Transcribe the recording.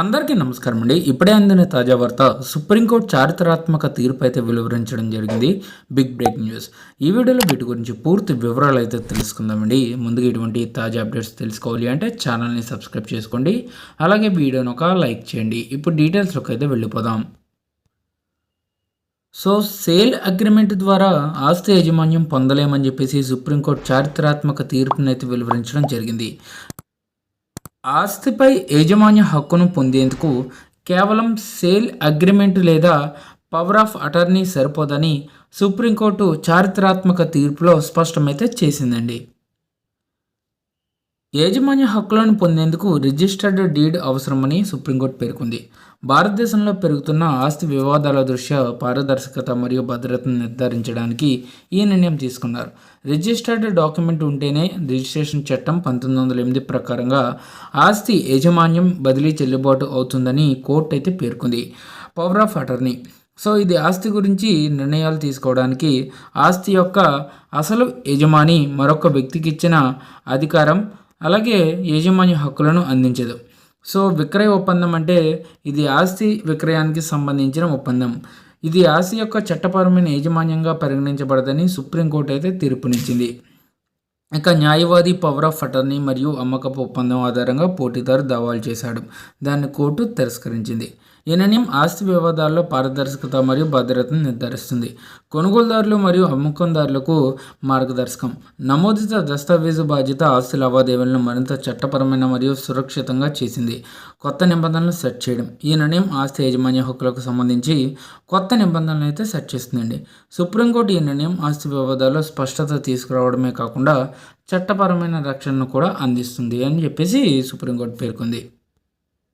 అందరికీ నమస్కారం అండి. ఇప్పుడే అందిన తాజా వార్త సుప్రీంకోర్టు చారిత్రాత్మక తీర్పు అయితే వెలువరించడం జరిగింది. Big break news. ఈ వీడియోలో వీటి గురించి పూర్తి వివరాలు అయితే తెలుసుకుందామండి ముందుగా ఇటువంటి తాజా అప్డేట్స్ తెలుసుకోవాలి అంటే ఛానల్ని సబ్స్క్రైబ్ చేసుకోండి. అలాగే వీడియోని ఒక లైక్ చేయండి. ఇప్పుడు డీటెయిల్స్లోకి అయితే వెళ్ళిపోదాం. సో సేల్ అగ్రిమెంట్ ద్వారా ఆస్తి యాజమాన్యం పొందలేమని చెప్పేసి సుప్రీంకోర్టు చారిత్రాత్మక తీర్పునైతే వెలువరించడం జరిగింది. ఆస్తిపై యాజమాన్య హక్కును పొందేందుకు కేవలం సేల్ అగ్రిమెంట్ లేదా పవర్ ఆఫ్ అటార్నీ సరిపోదని సుప్రీంకోర్టు చారిత్రాత్మక తీర్పులో స్పష్టమైతే చేసిందండి. యాజమాన్య హక్కులను పొందేందుకు రిజిస్టర్డ్ డీడ్ అవసరమని సుప్రీంకోర్టు పేర్కొంది. భారతదేశంలో పెరుగుతున్న ఆస్తి వివాదాల దృష్ట్యా పారదర్శకత మరియు భద్రతను నిర్ధారించడానికి ఈ నిర్ణయం తీసుకున్నారు. రిజిస్టర్డ్ డాక్యుమెంట్ ఉంటేనే రిజిస్ట్రేషన్ చట్టం పంతొమ్మిది వందల ఎనిమిది ప్రకారంగా ఆస్తి యాజమాన్యం బదిలీ చెల్లుబాటు అవుతుందని కోర్టు అయితే పేర్కొంది. Power of attorney. సో ఇది ఆస్తి గురించి నిర్ణయాలు తీసుకోవడానికి ఆస్తి యొక్క అసలు యజమాని మరొక వ్యక్తికి ఇచ్చిన అధికారం అలాగే యాజమాన్య హక్కులను అందించదు. సో విక్రయ ఒప్పందం అంటే ఇది ఆస్తి విక్రయానికి సంబంధించిన ఒప్పందం. ఇది ఆస్తి యొక్క చట్టపరమైన యాజమాన్యంగా పరిగణించబడదని సుప్రీంకోర్టు అయితే తీర్పునిచ్చింది. ఇక న్యాయవాది పవర్ ఆఫ్ అటర్నీ మరియు అమ్మకపు ఒప్పందం ఆధారంగా పోటీదారు దావాలు చేశాడు. దాన్ని కోర్టు తిరస్కరించింది. ఈ నిర్ణయం ఆస్తి వివాదాల్లో పారదర్శకత మరియు భద్రతను నిర్ధారిస్తుంది. కొనుగోలుదారులు మరియు అమ్మకందారులకు మార్గదర్శకం. నమోదిత దస్తావేజు బాధ్యత ఆస్తి లావాదేవీలను మరింత చట్టపరమైన మరియు సురక్షితంగా చేసింది. కొత్త నిబంధనలు సెట్ చేయడం. ఈ నిర్ణయం ఆస్తి యాజమాన్య హక్కులకు సంబంధించి కొత్త నిబంధనలు అయితే సెట్ చేస్తుందండి. సుప్రీంకోర్టు ఈ నిర్ణయం ఆస్తి వివాదాల్లో స్పష్టత తీసుకురావడమే కాకుండా చట్టపరమైన రక్షణను కూడా అందిస్తుంది అని చెప్పేసి సుప్రీంకోర్టు పేర్కొంది.